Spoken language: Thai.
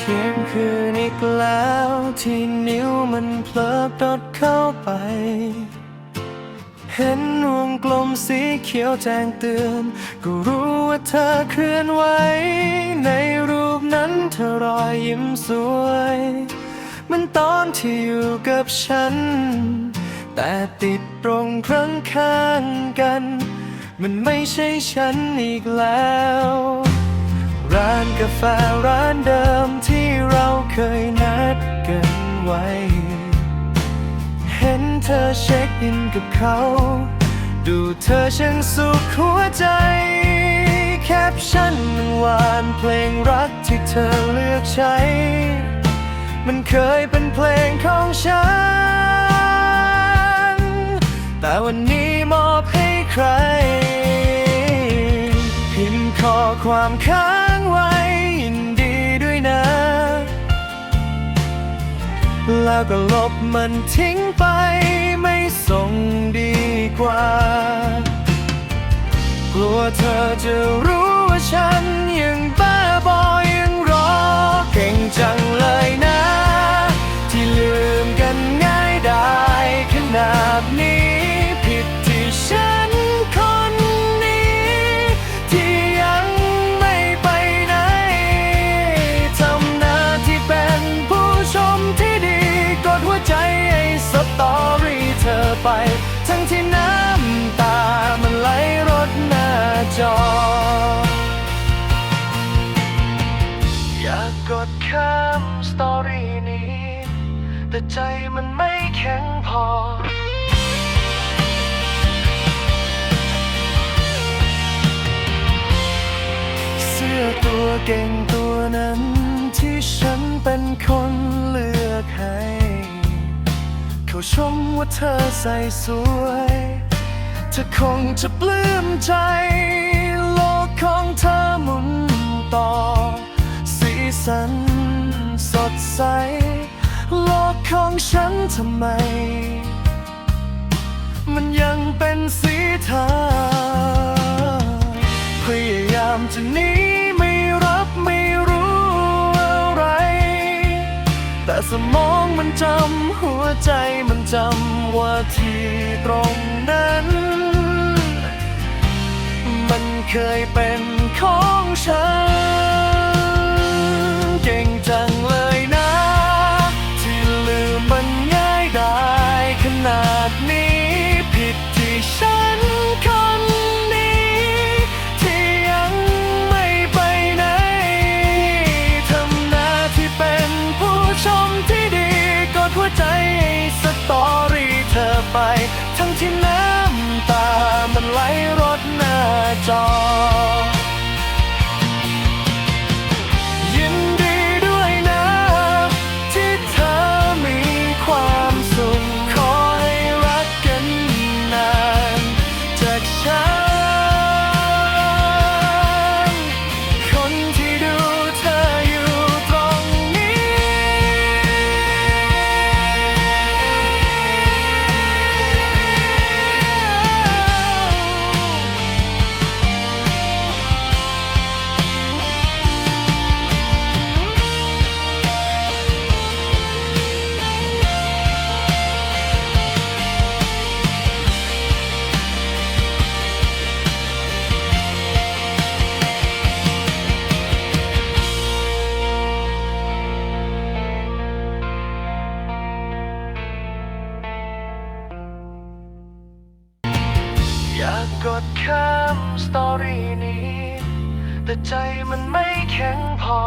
ที่ยงคืนอีกแล้วที่นิ้วมันเพลิดดเข้าไป เห็นวงกลมสีเขียวแจ้งเตือน ก็รู้ว่าเธอเคลื่อนไหว ในรูปนั้นเธอรอยยิ้มสวย มันตอนที่อยู่กับฉัน แต่ติดตรงครั้งข้างกัน มันไม่ใช่ฉันอีกแล้ว ร้านกาแฟร้านเดิมที่เราเคยนัดกันไว้ เห็นเธอเช็คอินกับเขา ดูเธอช่างสุขหัวใจ แคปชั่นมันหวานเพลงรักที่เธอเลือกใช้ มันเคยเป็นเพลงของฉัน แต่วันนี้มอบให้ใคร พิมพ์ข้อความค้า แล้วก็ลบมันทิ้งไป ไม่ส่งดีกว่า กลัวเธอจะรู้ว่าฉันยังบ้า ทั้งที่น้ำตามันไหลรดหน้าจอ อยากกดข้ามสตอรี่นี้ แต่ใจมันไม่แข็งพอเสื้อตัวเก่งตัวนั้นที่ฉันเป็นคนเลือกให้ เขาชมว่าเธอใส่สวย เธอคงจะปลื้มใจ โลกของเธอหมุนต่อ สีสันสดใส โลกของฉันทำไม มันยังเป็นสี แต่สมองมันจำ หัวใจมันจำ ว่าที่ตรงนั้น มันเคยเป็นของฉัน สไลด์รถหน้าจอ อยากกดข้ามสตอรี่นี้ แต่ใจมันไม่แข็งพอ